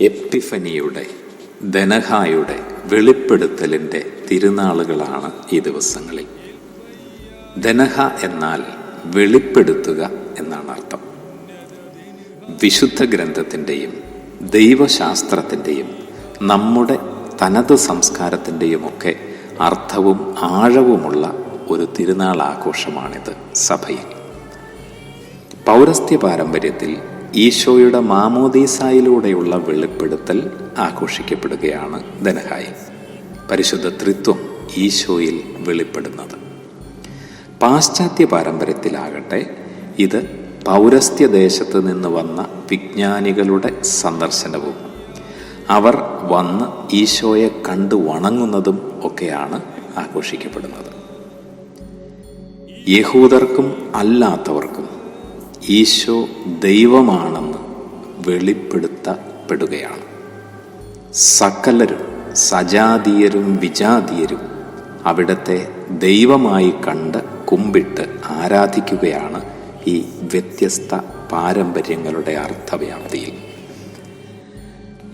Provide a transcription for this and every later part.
എപ്പിഫനിയുടെ ധനഹായുടെ വെളിപ്പെടുത്തലിന്റെ തിരുനാളുകളാണ് ഈ ദിവസങ്ങളിൽ. ധനഹ എന്നാൽ വെളിപ്പെടുത്തുക എന്നാണ് അർത്ഥം. വിശുദ്ധ ഗ്രന്ഥത്തിന്റെയും ദൈവശാസ്ത്രത്തിന്റെയും നമ്മുടെ തനത് സംസ്കാരത്തിന്റെയുമൊക്കെ അർത്ഥവും ആഴവുമുള്ള ഒരു തിരുനാൾ ആഘോഷമാണിത് സഭയിൽ. പൗരസ്ത്യ പാരമ്പര്യത്തിൽ ഈശോയുടെ മാമോദീസായിലൂടെയുള്ള വെളിപ്പെടുത്തൽ ആഘോഷിക്കപ്പെടുകയാണ് ധനഹായി. പരിശുദ്ധ ത്രിത്വം ഈശോയിൽ വെളിപ്പെടുന്നത്. പാശ്ചാത്യ പാരമ്പര്യത്തിലാകട്ടെ ഇത് പൗരസ്ത്യ ദേശത്ത് നിന്ന് വന്ന വിജ്ഞാനികളുടെ സന്ദർശനവും അവർ വന്ന് ഈശോയെ കണ്ടു വണങ്ങുന്നതും ഒക്കെയാണ് ആഘോഷിക്കപ്പെടുന്നത്. യഹൂദർക്കും അല്ലാത്തവർക്കും ഈശോ ദൈവമാണെന്ന് വെളിപ്പെടുത്തപ്പെടുകയാണ്. സകലരും സജാതീയരും വിജാതീയരും അവിടത്തെ ദൈവമായി കണ്ട് കുമ്പിട്ട് ആരാധിക്കുകയാണ് ഈ വ്യത്യസ്ത പാരമ്പര്യങ്ങളുടെ അർത്ഥവ്യാപ്തിയിൽ.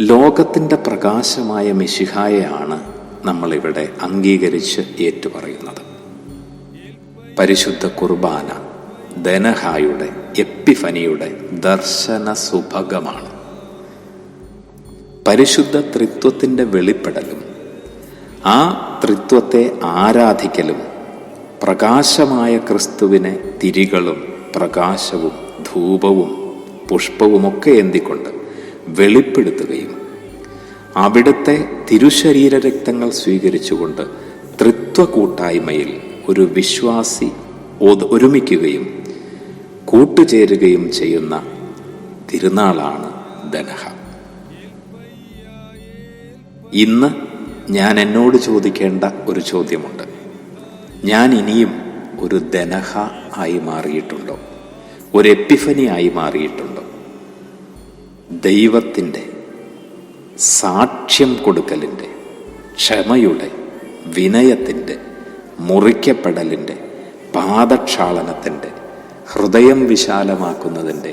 ലോകത്തിന്റെ പ്രകാശമായ മിശിഹായയാണ് നമ്മളിവിടെ അംഗീകരിച്ച് ഏറ്റുപറയുന്നത്. പരിശുദ്ധ കുർബാന ധനഹായുടെ എപ്പിഫനിയുടെ ദർശന സുഭഗമാണ് പരിശുദ്ധ ത്രിത്വത്തിന്റെ വെളിപ്പെടലും ആ ത്രിത്വത്തെ ആരാധിക്കലും പ്രകാശമായ ക്രിസ്തുവിനെ തിരികളും പ്രകാശവും ധൂപവും പുഷ്പവുമൊക്കെ എന്തിക്കൊണ്ട് വെളിപ്പെടുത്തുകയും അവിടുത്തെ തിരുശരീര രക്തങ്ങൾ സ്വീകരിച്ചുകൊണ്ട് ത്രിത്വ കൂട്ടായ്മയിൽ ഒരു വിശ്വാസി ഒരുമിക്കുകയും കൂട്ടുചേരുകയും ചെയ്യുന്ന തിരുനാളാണ് ധനഹ ഇന്ന് ഞാൻ എന്നോട് ചോദിക്കേണ്ട ഒരു ചോദ്യമുണ്ട്. ഞാൻ ഇനിയും ഒരു ധനഹ ആയി മാറിയിട്ടുണ്ടോ? ഒരു എപ്പിഫനി ആയി മാറിയിട്ടുണ്ടോ? ദൈവത്തിന്റെ സാക്ഷ്യം കൊടുക്കലിന്റെ ക്ഷമയുടെ വിനയത്തിന്റെ മുറിക്കപ്പെടലിന്റെ പാദക്ഷാളനത്തിന്റെ ഹൃദയം വിശാലമാക്കുന്നതിന്റെ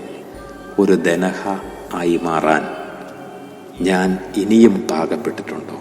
ഒരു ദനഹ ആയി മാറാൻ ഞാൻ ഇനിയും പാകപ്പെട്ടിട്ടുണ്ടോ?